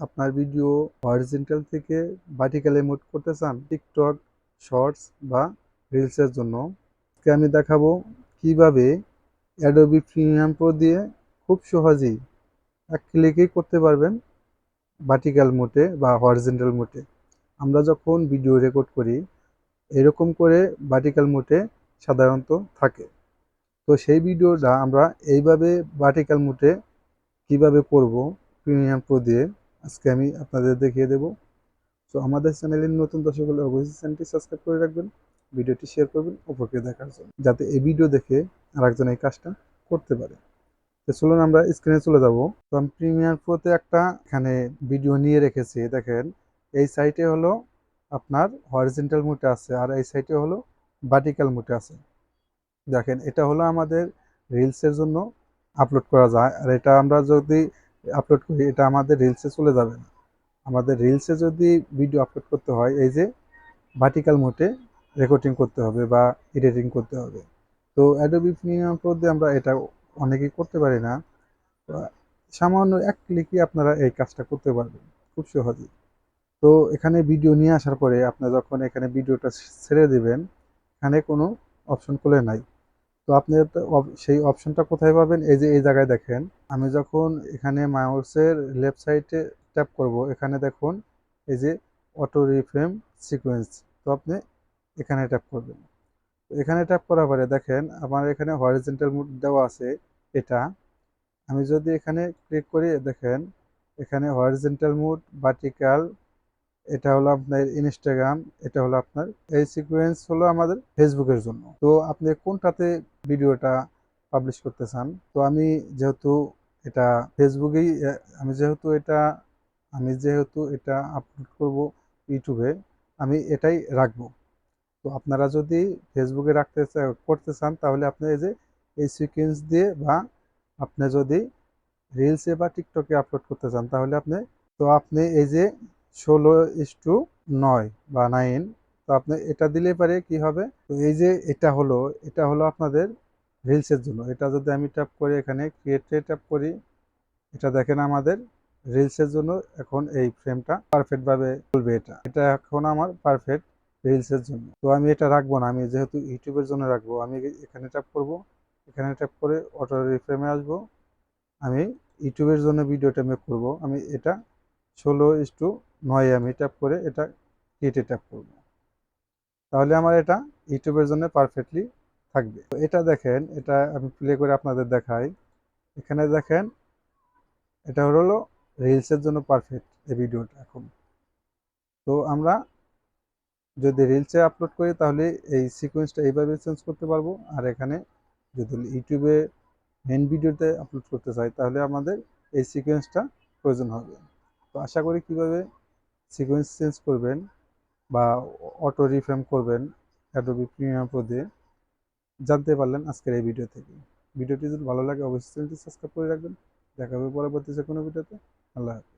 আপনার video horizontal থেকে ভার্টিক্যালে move করতে চান টিকটক শর্টস বা রিলসের জন্য। আজকে আমি দেখাবো কীভাবে অ্যাডোবি প্রিমিয়াম প্রো দিয়ে খুব সহজেই এক ক্লিকেই করতে পারবেন ভার্টিক্যাল মোটে বা হরিজেন্টাল মোটে আমরা যখন ভিডিও রেকর্ড করি, এরকম করে ভার্টিক্যাল মোটে সাধারণত থাকে। তো সেই ভিডিওটা আমরা এইভাবে ভার্টিক্যাল মোটে কীভাবে করব প্রিমিয়াম প্রো দিয়ে? আজকে আমি আপনাদের দেখিয়ে দেব। তো আমাদের চ্যানেলের নতুন দর্শক হলে অবশ্যই চ্যানেলটি সাবস্ক্রাইব করে রাখবেন, ভিডিওটি শেয়ার করবেন অপরকে দেখার জন্য, যাতে এই ভিডিও দেখে আরেকজন এই কাজটা করতে পারে। তো চলুন আমরা স্ক্রিনে চলে যাব। তো আমি প্রিমিয়ার প্রোতে একটা এখানে ভিডিও নিয়ে রেখেছি, দেখেন। এই সাইটে হলো আপনার হরিজেন্টাল মুটে আছে আর এই সাইটে হলো ভার্টিক্যাল মুটে আছে। দেখেন, এটা হলো আমাদের রিলসের জন্য আপলোড করা যায়। আর এটা আমরা যদি আপলোড করি, এটা আমাদের রিলসে চলে যাবে না। আমাদের রিলসে যদি ভিডিও আপলোড করতে হয়, এই যে ভার্টিক্যাল মোটে রেকর্ডিং করতে হবে বা এডিটিং করতে হবে। তো অ্যাডোবি প্রিমিয়াম প্রো দিয়ে আমরা এটা অনেকেই করতে পারি না। সামান্য এক ক্লিকই আপনারা এই কাজটা করতে পারবেন, খুব সহজেই। তো এখানে ভিডিও নিয়ে আসার পরে আপনি যখন এখানে ভিডিওটা ছেড়ে দেবেন, এখানে কোনো অপশন খুলে নাই। তো আপনি সেই অপশনটা কোথায় পাবেন? এই যে, এই জায়গায় দেখেন। আমি যখন এখানে মাউসের লেফট সাইডে ট্যাপ করব, এখানে দেখুন, এই যে অটো রিফ্রেম সিকোয়েন্স তো আপনি এখানে ট্যাপ করবেন। এখানে ট্যাপ করার পরে দেখেন, আমার এখানে হরিজেন্টাল মুড দেওয়া আছে, এটা। আমি যদি এখানে ক্লিক করি, দেখেন, এখানে হরিজেন্টাল মুড ভার্টিক্যাল এটা হলো আপনার ইনস্টাগ্রাম এটা হলো আপনার, এই সিকোয়েন্স হলো আমাদের ফেসবুকের জন্য। তো আপনি কোনটাতে ভিডিওটা পাবলিশ করতে চান? তো আমি যেহেতু এটা ফেসবুকেই আমি যেহেতু এটা, আমি যেহেতু এটা আপলোড করব ইউটিউবে আমি এটাই রাখব। তো আপনারা যদি ফেসবুকে রাখতে করতে চান, তাহলে আপনি এই যে, এই সিকোয়েন্স দিয়ে বা আপনি যদি রিলসে বা টিকটকে আপলোড করতে চান, তাহলে আপনি, তো আপনি এই যে ষোলো ইস টু নয় বা নাইন তো আপনি এটা দিলে পারে কি হবে? তো এই যে এটা হলো এটা হলো আপনাদের রিলসের জন্য। এটা যদি আমি ট্যাপ করি এখানে ক্রিয়েটে ট্যাপ করি, এটা দেখেন আমাদের রিলসের জন্য এখন এই ফ্রেমটা পারফেক্টভাবে চলবে এটা। এটা এখন আমার পারফেক্ট রিলসের জন্য। তো আমি এটা রাখব না, আমি যেহেতু ইউটিউবের জন্য রাখব, আমি এখানে ট্যাপ করব। এখানে ট্যাপ করে অটো রিফ্রেমে আসব। আমি ইউটিউবের জন্য ভিডিওটা মেক করব। আমি এটা ষোলো ইস টু নয় আমি ট্যাপ করে এটা কেটে ট্যাপ করব। তাহলে আমার এটা ইউটিউবের জন্য পারফেক্টলি থাকবে। তো এটা দেখেন, এটা আমি প্লে করে আপনাদের দেখাই। এখানে দেখেন, এটা হলো রিলসের জন্য পারফেক্ট এই ভিডিওটা এখন। তো আমরা যদি রিলসে আপলোড করি, তাহলে এই সিকোয়েন্সটা এইভাবে চেঞ্জ করতে পারব। আর এখানে যদি ইউটিউবে মেন ভিডিওতে আপলোড করতে চাই, তাহলে আমাদের এই সিকোয়েন্সটা প্রয়োজন হবে। তো আশা করি কীভাবে সিকোয়েন্স চেঞ্জ করবেন বা অটো রিফ্রেম করবেন অ্যাডোবি প্রিমিয়াম প্রো দিয়ে। জানতে পারলেন আজকের এই ভিডিও থেকে। ভিডিওটি যদি ভালো লাগে, অবশ্যই চ্যানেলটি সাবস্ক্রাইব করে রাখবেন। দেখা হবে পরবর্তী যে কোনো ভিডিওতে আল্লাহ হাফিজ।